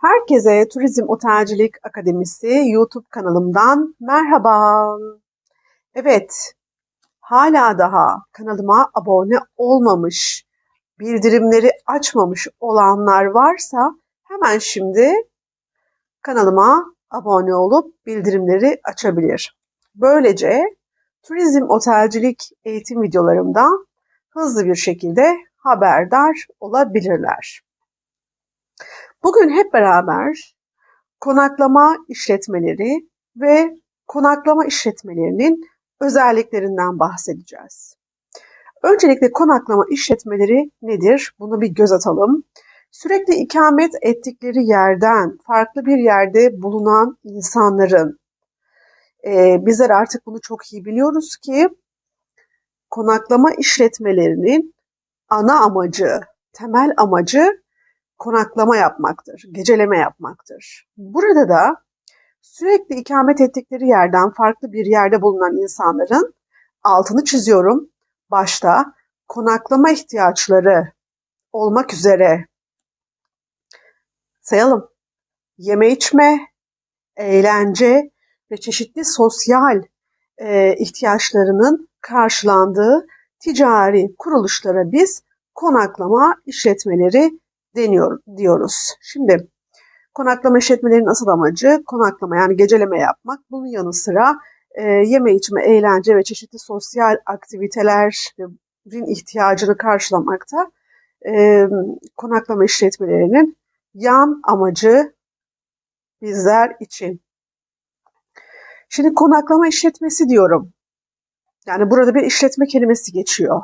Herkese Turizm Otelcilik Akademisi YouTube kanalımdan merhaba. Evet, hala daha kanalıma abone olmamış, bildirimleri açmamış olanlar varsa hemen şimdi kanalıma abone olup bildirimleri açabilir. Böylece turizm otelcilik eğitim videolarımdan hızlı bir şekilde haberdar olabilirler. Bugün hep beraber konaklama işletmeleri ve konaklama işletmelerinin özelliklerinden bahsedeceğiz. Öncelikle konaklama işletmeleri nedir? Bunu bir göz atalım. Sürekli ikamet ettikleri yerden farklı bir yerde bulunan insanların e, bizler artık bunu çok iyi biliyoruz ki konaklama işletmelerinin ana amacı, temel amacı konaklama yapmaktır, geceleme yapmaktır. Burada da sürekli ikamet ettikleri yerden farklı bir yerde bulunan insanların altını çiziyorum. Başta konaklama ihtiyaçları olmak üzere sayalım. Yeme içme, eğlence ve çeşitli sosyal e, ihtiyaçlarının karşılandığı ticari kuruluşlara biz konaklama işletmeleri deniyor diyoruz. Şimdi konaklama işletmelerinin asıl amacı konaklama yani geceleme yapmak. Bunun yanı sıra e, yeme içme, eğlence ve çeşitli sosyal aktivitelerin ihtiyacını karşılamakta e, konaklama işletmelerinin yan amacı bizler için. Şimdi konaklama işletmesi diyorum. Yani burada bir işletme kelimesi geçiyor.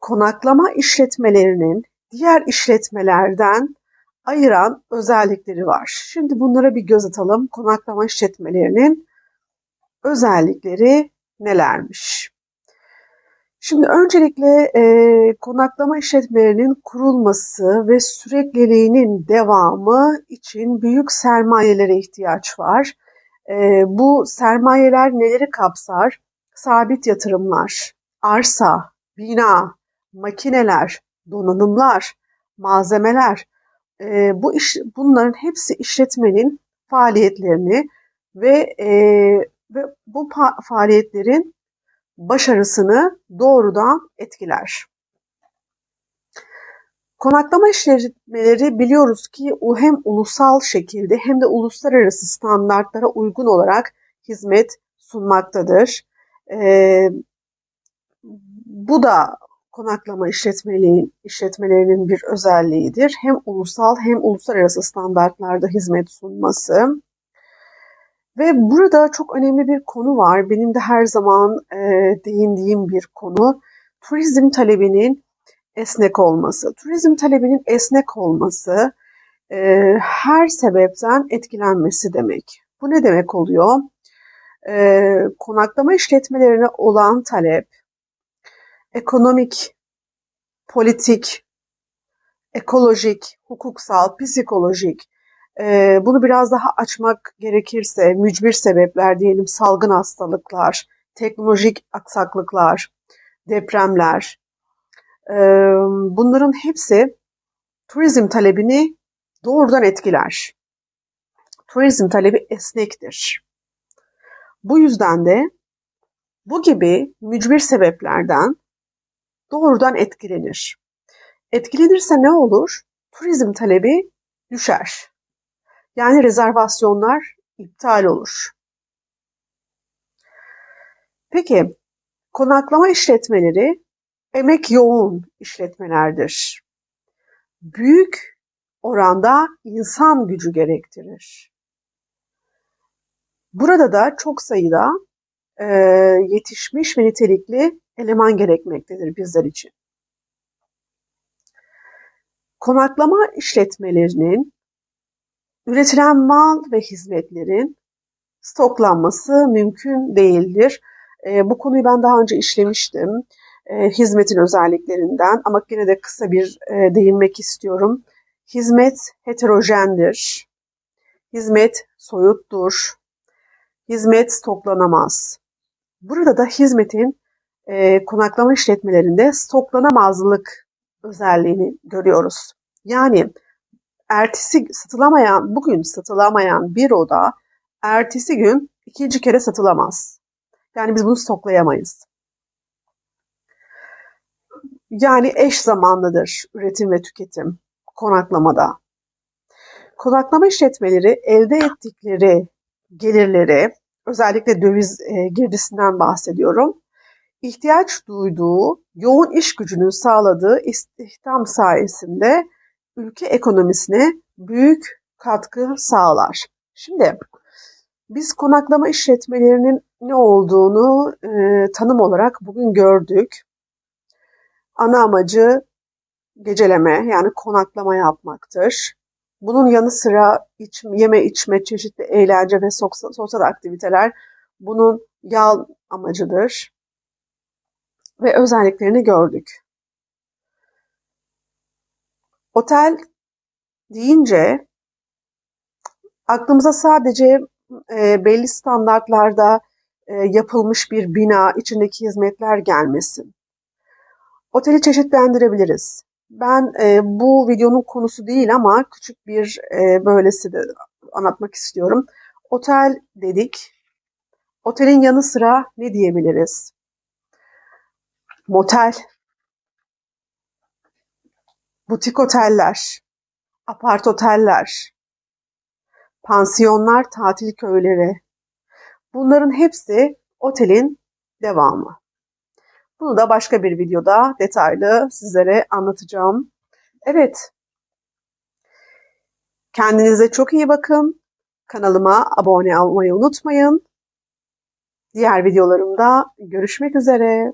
Konaklama işletmelerinin diğer işletmelerden ayıran özellikleri var. Şimdi bunlara bir göz atalım. Konaklama işletmelerinin özellikleri nelermiş? Şimdi öncelikle e, konaklama işletmelerinin kurulması ve sürekliliğinin devamı için büyük sermayelere ihtiyaç var. E, bu sermayeler neleri kapsar? Sabit yatırımlar, arsa, bina, makineler, donanımlar, malzemeler, e, bu iş, bunların hepsi işletmenin faaliyetlerini ve e, ve bu faaliyetlerin başarısını doğrudan etkiler. Konaklama işletmeleri biliyoruz ki hem ulusal şekilde hem de uluslararası standartlara uygun olarak hizmet sunmaktadır. Ee, bu da konaklama işletmeliği, işletmelerinin bir özelliğidir. Hem ulusal hem uluslararası standartlarda hizmet sunması. Ve burada çok önemli bir konu var. Benim de her zaman e, değindiğim bir konu. Turizm talebinin esnek olması. Turizm talebinin esnek olması e, her sebepten etkilenmesi demek. Bu ne demek oluyor? E, konaklama işletmelerine olan talep ekonomik, politik, ekolojik, hukuksal, psikolojik, e, bunu biraz daha açmak gerekirse mücbir sebepler diyelim salgın hastalıklar, teknolojik aksaklıklar, depremler, e, bunların hepsi turizm talebini doğrudan etkiler. Turizm talebi esnektir. Bu yüzden de bu gibi mücbir sebeplerden doğrudan etkilenir. Etkilenirse ne olur? Turizm talebi düşer. Yani rezervasyonlar iptal olur. Peki, konaklama işletmeleri emek yoğun işletmelerdir. Büyük oranda insan gücü gerektirir. Burada da çok sayıda e, yetişmiş ve nitelikli eleman gerekmektedir bizler için. Konaklama işletmelerinin üretilen mal ve hizmetlerin stoklanması mümkün değildir. E, bu konuyu ben daha önce işlemiştim. E, hizmetin özelliklerinden ama yine de kısa bir e, değinmek istiyorum. Hizmet heterojendir. Hizmet soyuttur. Hizmet stoklanamaz. Burada da hizmetin e, konaklama işletmelerinde stoklanamazlık özelliğini görüyoruz. Yani ertesi satılamayan, bugün satılamayan bir oda ertesi gün ikinci kere satılamaz. Yani biz bunu stoklayamayız. Yani eş zamanlıdır üretim ve tüketim konaklamada. Konaklama işletmeleri elde ettikleri gelirleri, özellikle döviz e, girdisinden bahsediyorum, ihtiyaç duyduğu yoğun iş gücünün sağladığı istihdam sayesinde ülke ekonomisine büyük katkı sağlar. Şimdi biz konaklama işletmelerinin ne olduğunu e, tanım olarak bugün gördük. Ana amacı geceleme yani konaklama yapmaktır. Bunun yanı sıra iç, yeme içme, çeşitli eğlence ve sosyal, aktiviteler bunun yal amacıdır. Ve özelliklerini gördük. Otel deyince aklımıza sadece e, belli standartlarda e, yapılmış bir bina, içindeki hizmetler gelmesin. Oteli çeşitlendirebiliriz. Ben e, bu videonun konusu değil ama küçük bir e, böylesi de anlatmak istiyorum. Otel dedik. Otelin yanı sıra ne diyebiliriz? Motel, butik oteller, apart oteller, pansiyonlar, tatil köyleri. Bunların hepsi otelin devamı. Bunu da başka bir videoda detaylı sizlere anlatacağım. Evet. Kendinize çok iyi bakın. Kanalıma abone olmayı unutmayın. Diğer videolarımda görüşmek üzere.